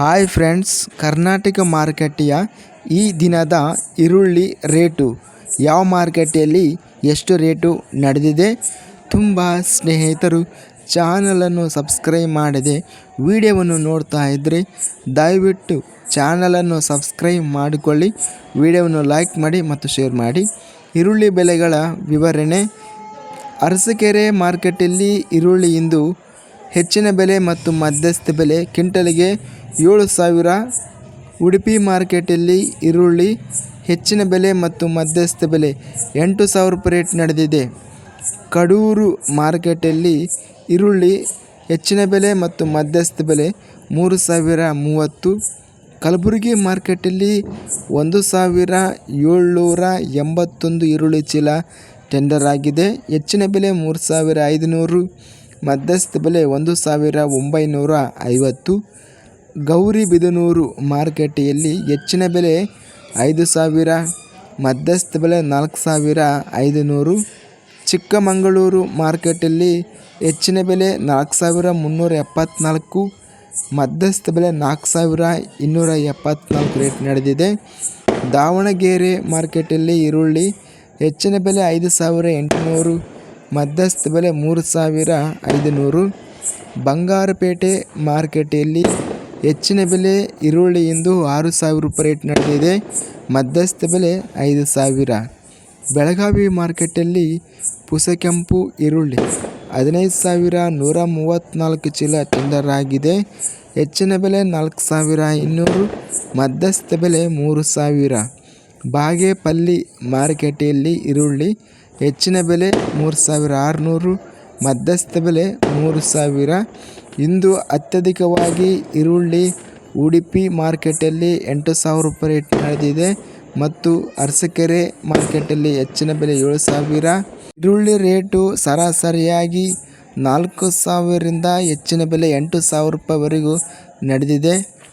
Hi friends, Karnataka ಮಾರುಕಟ್ಟೆಯ ಈ ದಿನದ ಈರುಳ್ಳಿ ರೇಟು. ಯಾವ ಮಾರುಕಟ್ಟೆಯಲ್ಲಿ ಎಷ್ಟು ರೇಟು ನಡೆದಿದೆ? ತುಂಬ ಸ್ನೇಹಿತರು ಚಾನಲನ್ನು ಸಬ್ಸ್ಕ್ರೈಬ್ ಮಾಡದೆ ವಿಡಿಯೋವನ್ನು ನೋಡ್ತಾ ಇದ್ದರೆ ದಯವಿಟ್ಟು ಚಾನಲನ್ನು ಸಬ್ಸ್ಕ್ರೈಬ್ ಮಾಡಿಕೊಳ್ಳಿ. ವಿಡಿಯೋವನ್ನು ಲೈಕ್ ಮಾಡಿ ಮತ್ತು ಶೇರ್ ಮಾಡಿ. ಈರುಳ್ಳಿ ಬೆಲೆಗಳ ವಿವರಣೆ. ಅರಸಕೆರೆ ಮಾರ್ಕೆಟಲ್ಲಿ ಈರುಳ್ಳಿ ಇಂದು ಹೆಚ್ಚಿನ ಬೆಲೆ ಮತ್ತು ಮಧ್ಯಸ್ಥ ಬೆಲೆ. ಕ್ವಿಂಟಲಿಗೆ ಏಳು ಸಾವಿರ ಉಡುಪಿ ಮಾರ್ಕೆಟಲ್ಲಿ ಈರುಳ್ಳಿ ಹೆಚ್ಚಿನ ಬೆಲೆ ಮತ್ತು ಮಧ್ಯಸ್ಥ ಬೆಲೆ. ಎಂಟು ಸಾವಿರ ರೂಪಾಯಿ ರೇಟ್ ನಡೆದಿದೆ. ಕಡೂರು ಮಾರ್ಕೆಟಲ್ಲಿ ಈರುಳ್ಳಿ ಹೆಚ್ಚಿನ ಬೆಲೆ ಮತ್ತು ಮಧ್ಯಸ್ಥ ಬೆಲೆ ಮೂರು ಸಾವಿರ ಮೂವತ್ತು. ಕಲಬುರಗಿ ಮಾರ್ಕೆಟಲ್ಲಿ ಒಂದು ಸಾವಿರ ಏಳ್ನೂರ ಎಂಬತ್ತೊಂದು ಈರುಳ್ಳಿ ಚೀಲ ಟೆಂಡರ್ ಆಗಿದೆ. ಹೆಚ್ಚಿನ ಬೆಲೆ ಮೂರು ಸಾವಿರ ಐದುನೂರು. ಮಧ್ಯಸ್ಥ ಬೆಲೆ ಒಂದು ಸಾವಿರ ಒಂಬೈನೂರ ಐವತ್ತು. ಗೌರಿಬಿದನೂರು ಮಾರುಕಟ್ಟೆಯಲ್ಲಿ ಹೆಚ್ಚಿನ ಬೆಲೆ ಐದು ಸಾವಿರ, ಮಧ್ಯಸ್ಥ ಬೆಲೆ ನಾಲ್ಕು ಸಾವಿರ ಐದು ನೂರು ಚಿಕ್ಕಮಗಳೂರು ಮಾರ್ಕೆಟಲ್ಲಿ ಹೆಚ್ಚಿನ ಬೆಲೆ ನಾಲ್ಕು ಸಾವಿರ ಮುನ್ನೂರ ಎಪ್ಪತ್ತ್ನಾಲ್ಕು ಮಧ್ಯಸ್ಥ ಬೆಲೆ ನಾಲ್ಕು ಸಾವಿರ ಇನ್ನೂರ ಎಪ್ಪತ್ತ್ನಾಲ್ಕು ರೇಟ್ ನಡೆದಿದೆ. ದಾವಣಗೆರೆ ಮಾರ್ಕೆಟಲ್ಲಿ ಈರುಳ್ಳಿ ಹೆಚ್ಚಿನ ಬೆಲೆ ಐದು ಸಾವಿರ ಎಂಟುನೂರು. ಮಧ್ಯಸ್ಥ ಬೆಲೆ ಮೂರು ಸಾವಿರ ಐದುನೂರು. ಬಂಗಾರಪೇಟೆ ಮಾರ್ಕೆಟೆಯಲ್ಲಿ ಹೆಚ್ಚಿನ ಬೆಲೆ ಈರುಳ್ಳಿ ಇಂದು ಆರು ಸಾವಿರ ರೂಪಾಯಿ ರೇಟ್ ನಡೆದಿದೆ. ಮಧ್ಯಸ್ಥ ಬೆಲೆ ಐದು ಸಾವಿರ. ಬೆಳಗಾವಿ ಮಾರ್ಕೆಟಲ್ಲಿ ಪುಸಕೆಂಪು ಈರುಳ್ಳಿ ಹದಿನೈದು ಸಾವಿರ ನೂರ ಮೂವತ್ತ್ನಾಲ್ಕು ಚೀಲ ಟೆಂಡರ್ ಆಗಿದೆ. ಹೆಚ್ಚಿನ ಬೆಲೆ ನಾಲ್ಕು ಸಾವಿರ ಇನ್ನೂರು. ಮಧ್ಯಸ್ಥ ಬೆಲೆ ಮೂರು ಸಾವಿರ. ಬಾಗೇಪಲ್ಲಿ ಮಾರುಕಟ್ಟೆಯಲ್ಲಿ ಈರುಳ್ಳಿ ಹೆಚ್ಚಿನ ಬೆಲೆ ಮೂರು ಸಾವಿರ ಆರುನೂರು, ಮಧ್ಯಸ್ಥ ಬೆಲೆ ಮೂರು ಸಾವಿರ. ಇಂದು ಅತ್ಯಧಿಕವಾಗಿ ಈರುಳ್ಳಿ ಉಡುಪಿ ಮಾರ್ಕೆಟಲ್ಲಿ ಎಂಟು ಸಾವಿರ ರೂಪಾಯಿ ರೇಟ್ ನಡೆದಿದೆ ಮತ್ತು ಅರಸಕೆರೆ ಮಾರ್ಕೆಟಲ್ಲಿ ಹೆಚ್ಚಿನ ಬೆಲೆ ಏಳು ಸಾವಿರ. ಈರುಳ್ಳಿ ರೇಟು ಸರಾಸರಿಯಾಗಿ ನಾಲ್ಕು ಸಾವಿರದಿಂದ ಹೆಚ್ಚಿನ ಬೆಲೆ ಎಂಟು ಸಾವಿರ ರೂಪಾಯಿವರೆಗೂ ನಡೆದಿದೆ.